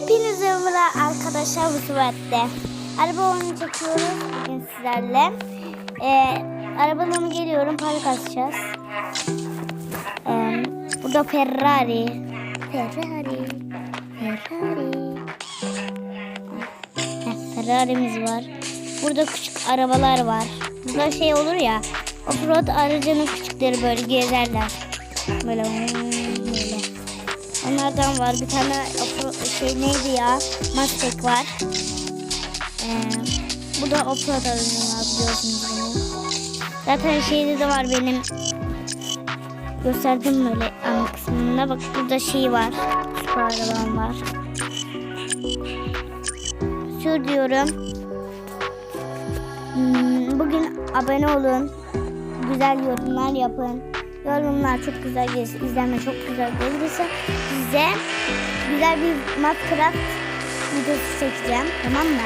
Hepinize merhaba arkadaşlar bu sefer Araba oyunu çekiyoruz bugün sizlerle. Ee, arabalarımı geliyorum para kasacağız. Ee, burada Ferrari. Ferrari. Ferrari. Ferrari'miz var. Burada küçük arabalar var. Burada şey olur ya. Offroad aracının küçükleri böyle gezerler. Böyle. Onlardan var. Bir tane şey neydi ya? Mustang var. Ee, bu da aracım var biliyorsunuz bunu. Zaten şeyde de var benim. Gösterdim böyle ana kısmında. Bak burada şey var. Süper arabam var. Sür diyorum. Hmm, Bugün abone olun. Güzel yorumlar yapın. Yorumlar çok güzel gelirse, izlenme çok güzel gelirse size güzel bir Minecraft videosu çekeceğim. Tamam mı?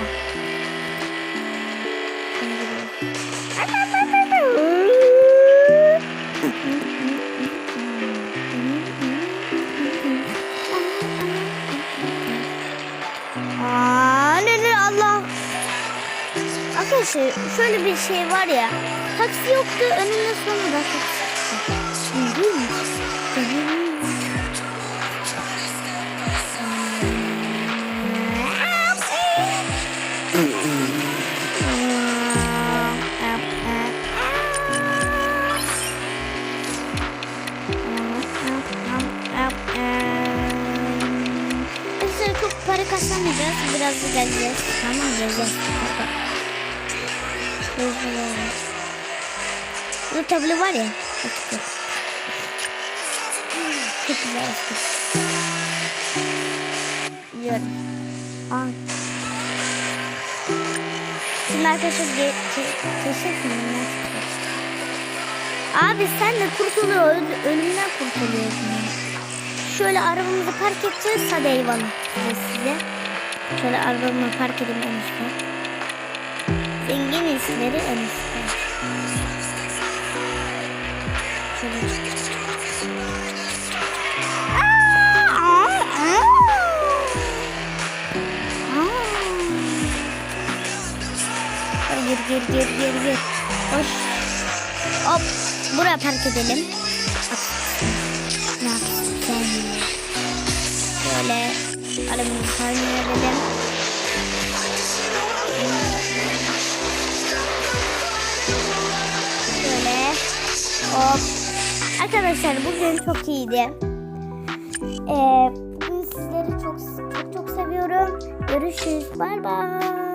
Aa, ne ne Allah. Arkadaşlar şöyle bir şey var ya. Taksi yoktu önümde sonunda taksi. çıktı. Değil çok para kazanmayacağız. Biraz geleceğiz. Tamam geleceğiz. Bu tablo var ya. Çok güzel. Biliyorum. Aa. Şimdi arkadaşlar ge- ke- keşif? Abi sen de kurtuluyor. öl- Ölümden kurtuluyorsun. Şöyle arabamızı park edeceğiz. Hadi eyvallah size. Şöyle arabamı park edeyim en üstte. Zengin işleri en üstte. Şöyle. Aa, Gir gir gir gir gir. Hoş. Hop. Buraya park edelim. Ne yapacağım? Şöyle arabamızı park edelim. Şöyle. Hop. Arkadaşlar bugün çok iyiydi. Ee, bugün sizleri çok çok çok seviyorum. Görüşürüz. Bay bay.